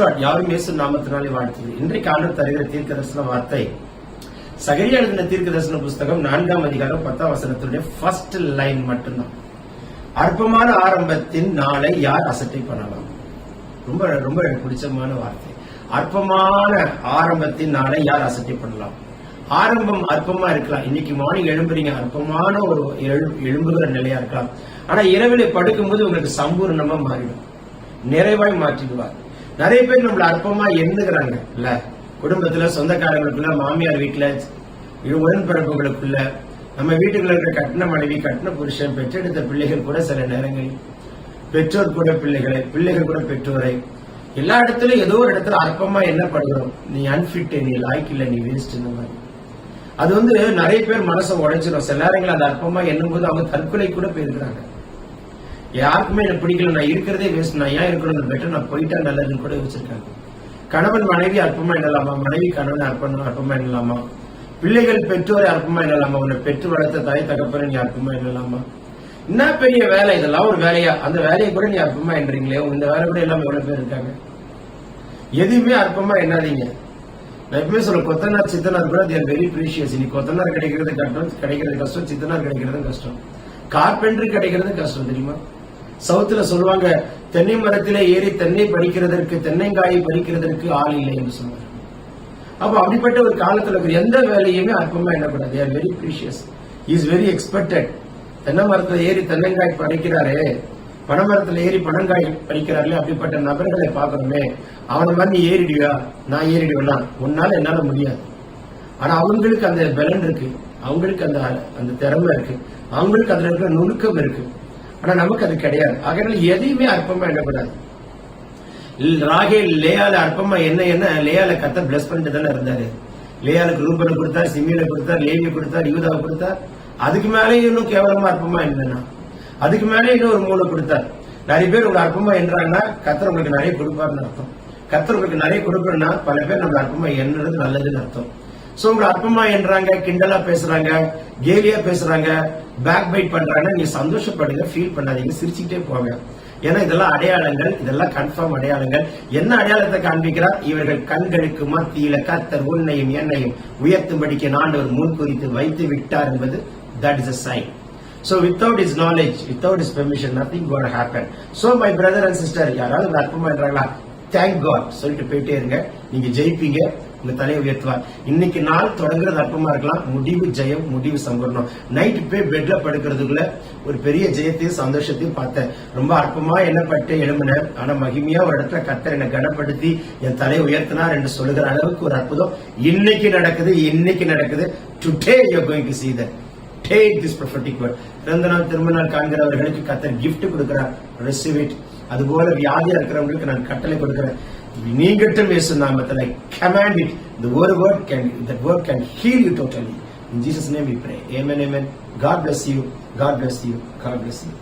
பிரைசலாட் யாரும் இயேசு நாமத்தினாலே வாழ்த்துது இன்றைக்கு ஆண்டு தருகிற தீர்க்க தரிசன வார்த்தை சகரியா எழுதின தீர்க்க தரிசன புஸ்தகம் நான்காம் அதிகாரம் பத்தாம் வசனத்துடைய ஃபர்ஸ்ட் லைன் மட்டும்தான். அற்பமான ஆரம்பத்தின் நாளை யார் அசட்டை பண்ணலாம்? ரொம்ப ரொம்ப எனக்கு பிடிச்சமான வார்த்தை. அற்பமான ஆரம்பத்தின் நாளை யார் அசட்டை பண்ணலாம்? ஆரம்பம் அற்பமா இருக்கலாம். இன்னைக்கு மார்னிங் எழும்புறீங்க அற்பமான ஒரு எழு- எழும்புகிற நிலையா இருக்கலாம். ஆனா இரவிலே படுக்கும்போது உங்களுக்கு சம்பூர்ணமா மாறிடும். நிறைவாய் மாற்றிடுவார். நிறைய பேர் நம்மள அற்பமா எண்ணுகிறாங்க. இல்ல குடும்பத்துல சொந்தக்காரங்களுக்குள்ள மாமியார் வீட்டுல இது உடன்பிறப்புகளுக்குள்ள நம்ம வீட்டுக்குள்ள இருக்கிற கட்டின மனைவி கட்டின புருஷன் பெற்றெடுத்த பிள்ளைகள் கூட சில நேரங்களில் பெற்றோர் கூட பிள்ளைகளை பிள்ளைகள் கூட பெற்றோரை எல்லா இடத்துலயும் ஏதோ ஒரு இடத்துல அற்பமா என்ன எண்ணப்படுகிறோம். நீ அன்பிட் நீ லாய்க்கு இல்ல நீ வேஸ்ட் இந்த மாதிரி. அது வந்து நிறைய பேர் மனசை உடைச்சிடும் சில நேரங்கள் அந்த அற்பமா எண்ணும் போது அவங்க தற்கொலை கூட போயிருக்கிறாங்க. யாருக்குமே எனக்கு பிடிக்கல. நான் இருக்கிறதே வேஸ்ட் நான் ஏன் இருக்கணும் பெட்டர் நான் போயிட்டா நல்லதுன்னு கூட வச்சிருக்காங்க கணவன் மனைவி அற்பமா எண்ணலாமா? மனைவி கணவன் அற்பமா அற்பமா எண்ணலாமா? பிள்ளைகள் பெற்றோரை அற்பமா எண்ணலாமா? உன்னை பெற்று வளர்த்த தாய் தகப்பனை நீ அற்பமா எண்ணலாமா? என்ன பெரிய வேலை? இதெல்லாம் ஒரு வேலையா? அந்த வேலையை கூட நீ அற்பமா எண்றீங்களே? இந்த வேலை கூட எல்லாம் எவ்வளவு பேர் இருக்காங்க? எதுவுமே அற்பமா எண்ணாதீங்க. நான் எப்பவுமே சொல்ல கொத்தனார் சித்தனார் கூட தேர் வெரி ப்ரீஷியஸ் நீ கொத்தனார் கிடைக்கிறது கஷ்டம் கிடைக்கிறது கஷ்டம் சித்தனார் கிடைக்கிறது கஷ்டம். கார்பெண்டர் கிடைக்கிறது கஷ்டம் தெரியுமா? சவுத்துல சொல்லுவாங்க தென்னை மரத்திலே ஏறி தென்னை பறிக்கிறதற்கு தென்னைங்காயை பறிக்கிறதற்கு ஆள் இல்லை என்று சொல்லுவாங்க. அப்ப அப்படிப்பட்ட ஒரு காலத்துல இருக்கிற எந்த வேலையுமே அற்பமா எண்ணக்கூடாது are very precious is very expected தென்னை மரத்துல ஏறி தென்னங்காய் பறிக்கிறாரே பனைமரத்துல ஏறி பனங்காய் பறிக்கிறார்களே அப்படிப்பட்ட நபர்களை பார்க்கணுமே. அவனை மாதிரி நீ ஏறிடுவியா? நான் ஏறிடுவேனா? உன்னால என்னால முடியாது. ஆனா அவங்களுக்கு அந்த பலன் இருக்கு. அவங்களுக்கு அந்த அந்த திறமை இருக்கு. அவங்களுக்கு அதுல இருக்கிற நுணுக்கம் இருக்கு. ஆனா நமக்கு அது கிடையாது. ஆகையால எதையுமே அற்பமா எண்ணக்கூடாது ராகேல் லேயால அற்பமா என்ன என்ன? லேயால கத்த பிளஸ் பண்ணிட்டு தானே இருந்தாரு. லேயாலுக்கு ரூபனை கொடுத்தார் சிமியில கொடுத்தார் லேவியை கொடுத்தார் யூதாவை கொடுத்தார். அதுக்கு மேலே இன்னும் கேவலமா அற்பமா என்னன்னா அதுக்கு மேலே இன்னும் ஒரு மூளை கொடுத்தார். நிறைய பேர் உங்களை அற்பமா என்றாங்கன்னா கத்தர் உங்களுக்கு நிறைய கொடுப்பாருன்னு அர்த்தம். கத்தர் உங்களுக்கு நிறைய கொடுக்கணும்னா பல பேர் நம்மள அற்பமா என்னது நல்லதுன்னு அர்த்தம். சோ உங்களை அற்பமா என்றாங்க கிண்டலா பேசுறாங்க கேலியா பேசுறாங்க பேக் பைட் பண்றாங்க நீங்க சந்தோஷப்படுங்க ஃபீல் பண்ணாதீங்க சிரிச்சுக்கிட்டே போங்க. ஏன்னா இதெல்லாம் அடையாளங்கள் இதெல்லாம் கன்ஃபார்ம் அடையாளங்கள். என்ன அடையாளத்தை காண்பிக்கிறார்? இவர்கள் கண்களுக்கு மத்தியில கத்தர் உன்னையும் என்னையும் உயர்த்தும்படிக்கு நாண்டவர் ஒரு முன் குறித்து வைத்து விட்டார் என்பது that is a sign so without is knowledge without is permission nothing got happen so my brother and sister யாராவது ஒரு அற்பமா என்றாங்களா? தேங்க் காட் சொல்லிட்டு போயிட்டே இருங்க. நீங்க ஜெயிப்பீங்க. உங்க தலையை உயர்த்துவார். இன்னைக்கு நாள் தொடங்குறது அற்பமா இருக்கலாம். முடிவு ஜெயம் முடிவு சம்பரணம் நைட்டு போய் பெட்ல படுக்கிறதுக்குள்ள ஒரு பெரிய ஜெயத்தையும் சந்தோஷத்தையும் பார்த்தேன். ரொம்ப அற்பமா எண்ணப்பட்டு எழும்பினேன். ஆனா மகிமையா ஒரு இடத்துல கத்தர் என்னை கனப்படுத்தி என் தலையை உயர்த்தினார் என்று சொல்லுகிற அளவுக்கு ஒரு அற்புதம் இன்னைக்கு நடக்குது இன்னைக்கு நடக்குது. Today you going to see that. Take this prophetic word பிறந்த நாள் திரும்ப நாள் காண்கிறவர்களுக்கு கத்தர் கிஃப்ட் கொடுக்கிறார். Receive it. அதுபோல வியாதியா இருக்கிறவங்களுக்கு நான் கட்டளை கொடுக்கிறேன். നീങ്കട്ടം യേശു നാമത്തിൽ I command it the word word can that word can heal you totally. In jesus name we pray. Amen amen. God bless you. God bless you. God bless you.